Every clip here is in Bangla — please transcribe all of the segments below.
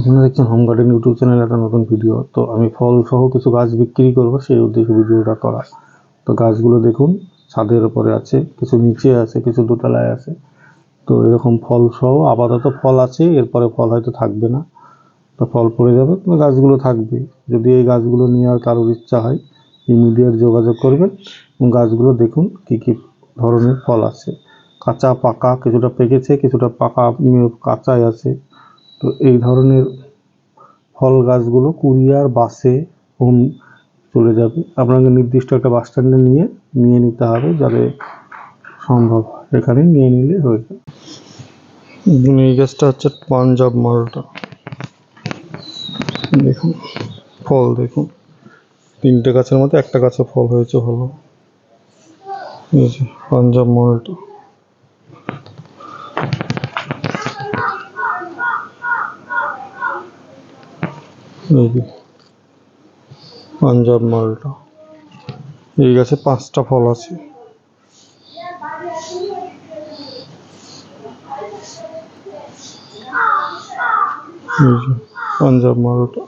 আপনারা দেখছেন হোম গার্ডেন ইউটিউব চ্যানেলে একটা নতুন ভিডিও তো আমি ফল সহ কিছু গাছ বিক্রি করব, সেই উদ্দেশ্যে ভিডিওটা করা। তো গাছগুলো দেখুন, ছাদের উপরে আছে, কিছু নিচে আছে, কিছু দোতলায় আছে। তো এরকম ফল সহ আপাতত ফল আছে, এরপরে ফল হয়তো থাকবে না। তো ফল পড়ে যাবে গাছগুলো থাকবে। যদি এই গাছগুলো নেওয়ার কারোর ইচ্ছা হয় ইমিডিয়েট যোগাযোগ করবেন এবং গাছগুলো দেখুন কী কী ধরনের ফল আছে। কাঁচা, পাকা, কিছুটা পেকেছে, কিছুটা পাকা কাঁচাই আছে। তো এই ধরনের ফল গাছগুলো কুরিয়ার বাসে হোম চলে যাবে। আপনাকে নির্দিষ্ট একটা বাস স্ট্যান্ডে নিয়ে নিয়ে নিতে হবে যাতে সম্ভব এখানে নিয়ে নিলে হয়ে যাবে। এই গাছটা হচ্ছে পাঞ্জাব মালটা। দেখুন, ফল দেখুন। তিনটে গাছের মধ্যে একটা গাছে ফল হয়েছে ভালো। পাঞ্জাব মালটা এই যে পাঞ্জাব মালটা। এই গাছে পাঁচটা ফল আছে। পাঞ্জাব মালটা।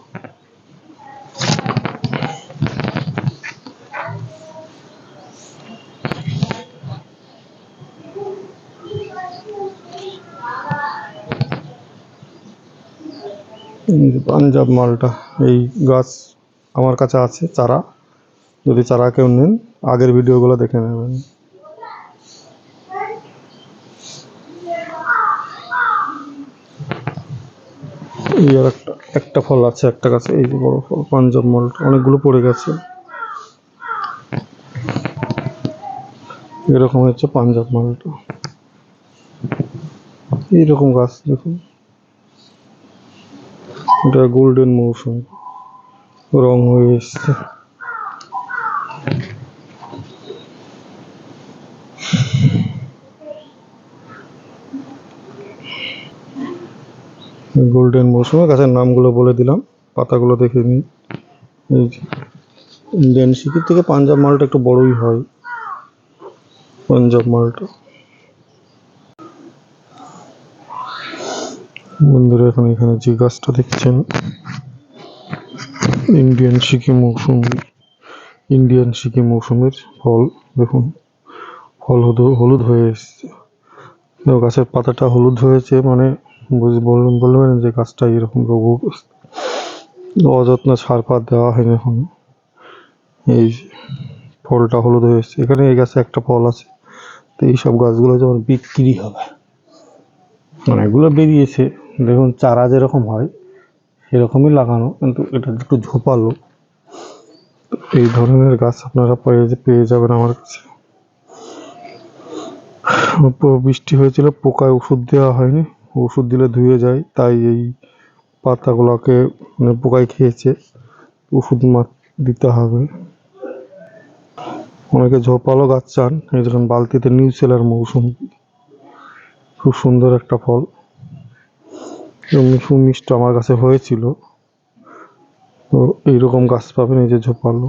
পাঞ্জাব মালটা, এই গাছ আমার কাছে আছে, চারা। যদি চারা কেউ নেন, আগের ভিডিওগুলো দেখে নেবেন। এই আর একটা একটা ফল আছে একটা গাছে, এই যে বড় ফল, পাঞ্জাব মালটা, অনেকগুলো পড়ে গেছে। এরকম হচ্ছে পাঞ্জাব মালটা। এইরকম গাছ দেখুন। এটা গোল্ডেন মৌসুম রং হয়ে এসছে গোল্ডেন মৌসুমে গাছের নামগুলো বলে দিলাম, পাতাগুলো দেখে নিন। ইন্ডিয়ান সিকির থেকে পাঞ্জাব মালটা একটু বড়ই হয়। পাঞ্জাব মালটা। বন্ধুরা, এখন এখানে যে গাছটা দেখছেন ইন্ডিয়ান সিকি মৌসুম ইন্ডিয়ান সিকি মৌসুমের ফল, দেখুন, ফল হলুদ হলুদ হয়ে এসছে। দেখো, গাছের পাতাটা হলুদ হয়েছে মানে বুঝ বলবেন যে গাছটা এরকম রোগগ্রস্ত অযত্ন সার ফার দেওয়া হয়নি এখন। এই ফলটা হলুদ হয়ে এসছে। এখানে এই গাছে একটা ফল আছে, তো এইসব গাছগুলো যেমন বিক্রি হবে অনেকগুলো বেরিয়েছে। দেখুন, চারা যেরকম হয়, সেরকমই লাগানো, কিন্তু এটা একটু ঝোপালো। এই ধরনের গাছ আপনারা পেয়ে পেয়ে যাবেন আমার কাছে। বৃষ্টি হয়েছিল, পোকায় ওষুধ দেওয়া হয়নি, ওষুধ দিলে ধুয়ে যায়, তাই এই পাতাগুলোকে মানে পোকায় খেয়েছে, ওষুধ মা, দিতে হবে। অনেকে ঝোপালো গাছ চান, এই ধরুন বালতিতে নিউ সেলার মৌসুম, খুব সুন্দর একটা ফল। এমনি সুমিষ্ট আমার কাছে হয়েছিল। তো এইরকম গাছ পাবেন এই যে ঝোপালো।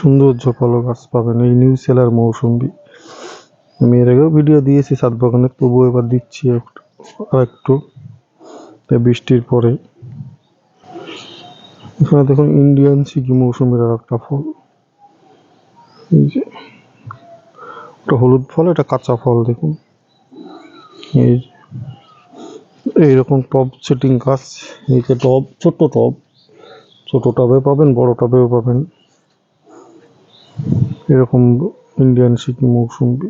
সুন্দর ঝোপালো গাছ পাবেন এই নিউ সেলার মৌসুম্বি আমি এর আগেও ভিডিও দিয়েছি সাত বাগানে তবুও এবার দিচ্ছি আর একটু বৃষ্টির পরে। এখানে দেখুন ইন্ডিয়ান সিকি মৌসুমের আর একটা ফল। এই যে। ওটা হলুদ ফল, এটা কাঁচা ফল, দেখুন। এই যে এইরকম টব সেটিং গাছ নিচে টব ছোট্ট টব ছোট টবে পাবেন, বড় টবেও পাবেন। এরকম ইন্ডিয়ান সিকি মৌসুম্বি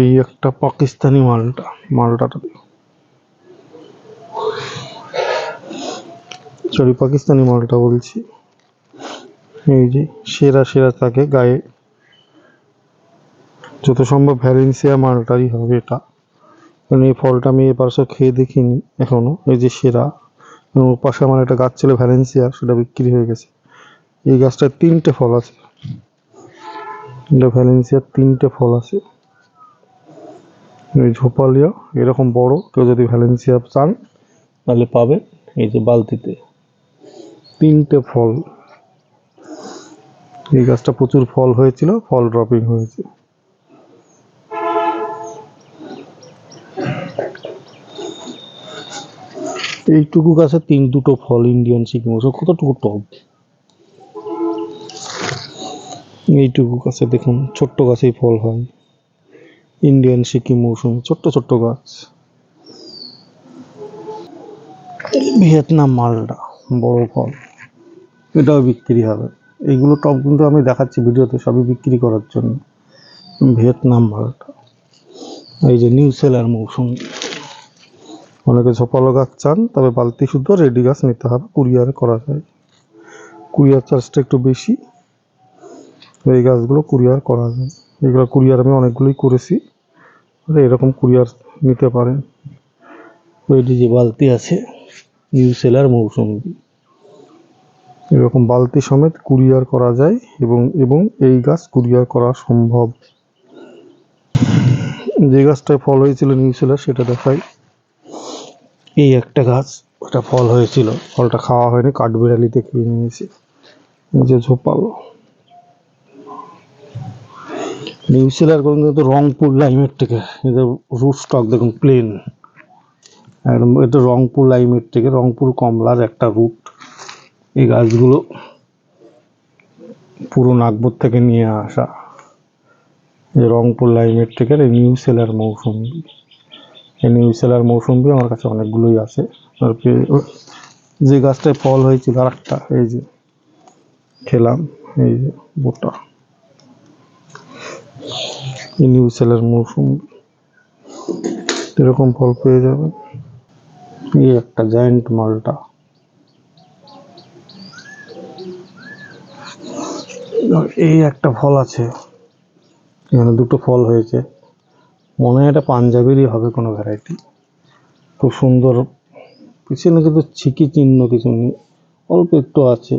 এই একটা পাকিস্তানি মালটা, মালটাটা সরি পাকিস্তানি মালটা বলছি। এই যে সেরা সেরা থাকে গায়ে। যত সম্ভব ভ্যালেন্সিয়া মালটাই হবে এটা। কারণ এই ফলটা আমি এ পাশে খেয়ে দেখিনি এখনও এই যে সেরা। এবং পাশে আমার একটা গাছ ছিল ভ্যালেন্সিয়ার সেটা বিক্রি হয়ে গেছে। এই গাছটায় তিনটে ফল আছে। ভ্যালেন্সিয়ার তিনটে ফল আছে। এই ঝোপালিয়া, এরকম বড়, কেউ যদি ভ্যালেন্সিয়া চান, তাহলে পাবে এই যে বালতিতে। তিনটে ফল। এই গাছটা প্রচুর ফল হয়েছিল, ফল ড্রপিং হয়েছে। এইটুকু গাছে তিন, দুটো ফল ইন্ডিয়ান সিকিম কতটুকু টব এইটুকু গাছে দেখুন, ছোট্ট গাছেই ফল হয়। ইন্ডিয়ান সিকিম মৌসুমি, ছোট্ট ছোট্ট গাছ। ভিয়েতনাম মালটা বড় ফল। এটাও বিক্রি হবে। এইগুলো টপ কিন্তু আমি দেখাচ্ছি ভিডিওতে, সবই বিক্রি করার জন্য। ভিয়েতনাম মালটা এই যে নিউ সেলার মৌসুমি। অনেকে ঝোপালো গাছ চান তবে বালতি শুদ্ধ রেডি গাছ নিতে হবে কুরিয়ারে করা যায়। কুরিয়ার চার্জটা একটু বেশি এই গাছগুলো কুরিয়ার করা যায়। এগুলো কুরিয়ার আমি অনেকগুলোই করেছি এরকম কুরিয়ার নিতে পারেন। ওই যে বালতি আছে নিউ সেলার মৌসুমি। এরকম বালতি সমেত কুরিয়ার করা যায় এবং এবং এই গাছ কুরিয়ার করা সম্ভব। যে গাছটায় ফল হয়েছিল নিউ সেলার সেটা দেখাই। এই একটা গাছ, ওটা ফল হয়েছিল। ফলটা খাওয়া হয়নি কাঠবিড়ালিতে খেয়ে নিয়েছে। যে ঝোপাল নিউজিল্যান্ড কিন্তু রংপুর লাইমের থেকে এদের রুট স্টক দেখুন প্লেন একদম এটা রংপুর লাইমের থেকে, রংপুর কমলার একটা রুট এই গাছগুলো পুরো নাগপুর থেকে নিয়ে আসা। রংপুর লাইমের থেকে new seller Mousumi. New seller Mousumi আমার কাছে অনেকগুলোই আছে। আর যে গাছটায় ফল হয়েছিল আর একটা এই যে খেলাম, এই যে বোটা। নিউ সেলার মৌসুমি, এরকম ফল পেয়ে যাবেন। এই একটা জায়েন্ট মালটা। এই একটা ফল আছে, এখানে দুটো ফল হয়েছে। মনে হয় এটা পাঞ্জাবেরই হবে কোনো ভ্যারাইটি খুব সুন্দর, পিছনে কিন্তু ছিকি চিহ্ন কিছু নেই, অল্প একটু আছে।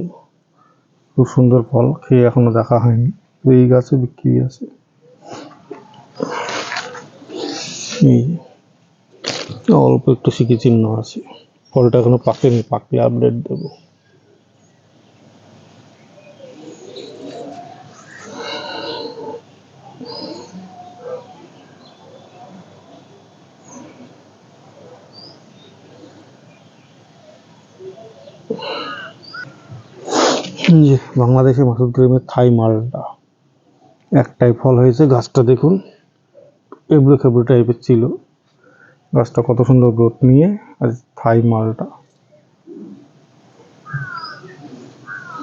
খুব সুন্দর ফল, খেয়ে এখনও দেখা হয়নি। এই গাছে বিক্রি আছে। অল্প একটু সিকি চিহ্ন আছে। ফলটা এখনও পাকেনি, পাকলে আপডেট দেবো। বাংলাদেশে মাসুদ গ্রামের থাই মালটা। একটাই ফল হয়েছে, গাছটা দেখুন, এবড়ো খেবড়ো টাইপের ছিল। গাছটা কত সুন্দর গ্রোথ নিয়ে আর থাই মালটা।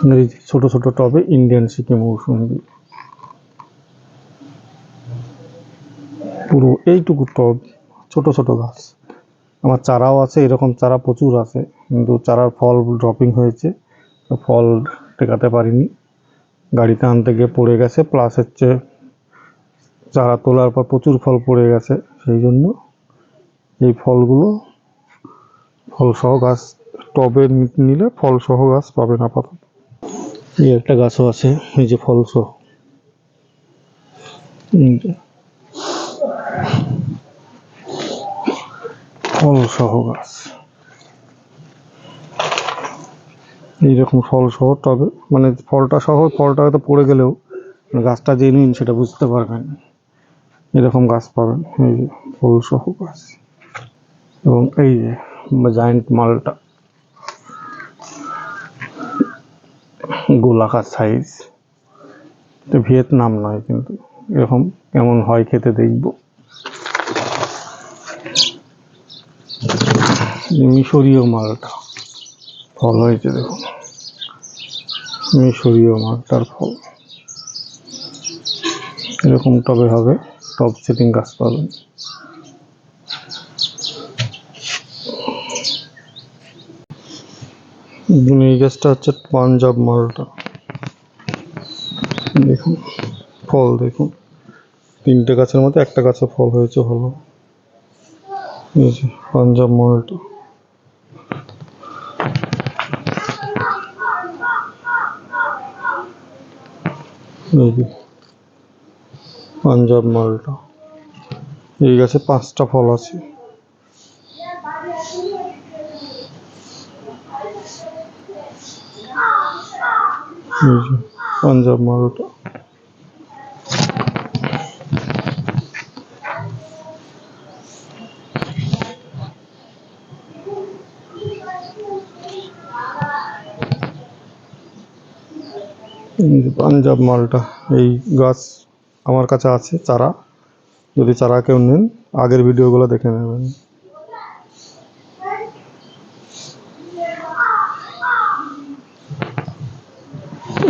যে ছোট ছোট টবে ইন্ডিয়ান সিকিম মৌসুমি। পুরো এইটুকু টব, ছোট ছোট গাছ। আমার চারাও আছে, এরকম চারা প্রচুর আছে, কিন্তু চারার ফল ড্রপিং হয়েছে। ফল টেকাতে পারিনি। গাড়িতে আনতে গিয়ে পড়ে গেছে প্লাস হচ্ছে চারা তোলার পর প্রচুর ফল পড়ে গেছে, সেই জন্য এই ফলগুলো ফলসহ গাছ টবে নিলে ফলসহ গাছ পাবেন আপাতত। এই একটা গাছও আছে, এই যে ফলসহ। ফলসহ গাছ। এইরকম ফল সহ টবে মানে ফলটা সহ, ফলটা হয়তো পড়ে গেলেও গাছটা যে নিন সেটা বুঝতে পারবেন। এরকম গাছ পাবেন, এই যে ফল সহ গাছ। এবং এই যে জায়েন্ট মালটা। গোলাকার সাইজ এটা ভিয়েতনাম নয় কিন্তু, এরকম কেমন হয় খেতে দেখব। মিশরীয় মালটা। ফল হয়েছে দেখুন। মিশরীয় মালটার ফল। এরকম টবে হবে, টব সেটিং গাছ পাবেন এই গাছটা হচ্ছে পাঞ্জাব মালটা। দেখুন, ফল দেখুন। তিনটে গাছের মধ্যে একটা গাছে ফল হয়েছে, ভালো। পাঞ্জাব মালটা এই যে পাঞ্জাব মালটা। এই গাছে পাঁচটা ফল আছে। পাঞ্জাব মালটা এই যে পাঞ্জাব মালটা, এই গাছ আমার কাছে আছে, চারা। যদি চারা কেউ নেন, আগের ভিডিওগুলো দেখে নেবেন।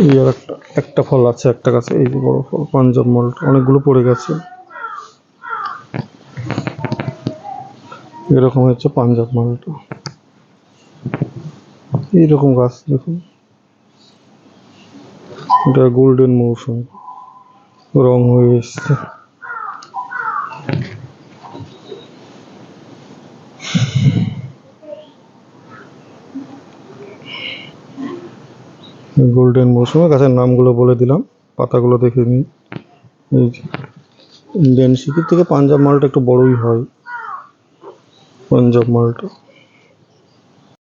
এই আর একটা একটা ফল আছে, একটা গাছে, এই যে বড় ফল, পাঞ্জাব মালটা, অনেকগুলো পড়ে গেছে। এরকম হচ্ছে পাঞ্জাব মালটা। এইরকম গাছ দেখুন। এটা গোল্ডেন মৌসুম। রং হয়ে এসছে। গোল্ডেন মৌসুমে গাছের নামগুলো বলে দিলাম, পাতাগুলো দেখে নিন। এই ইন্ডিয়ান সিকির থেকে পাঞ্জাব মালটা একটু বড়ই হয়, পাঞ্জাব মালটা।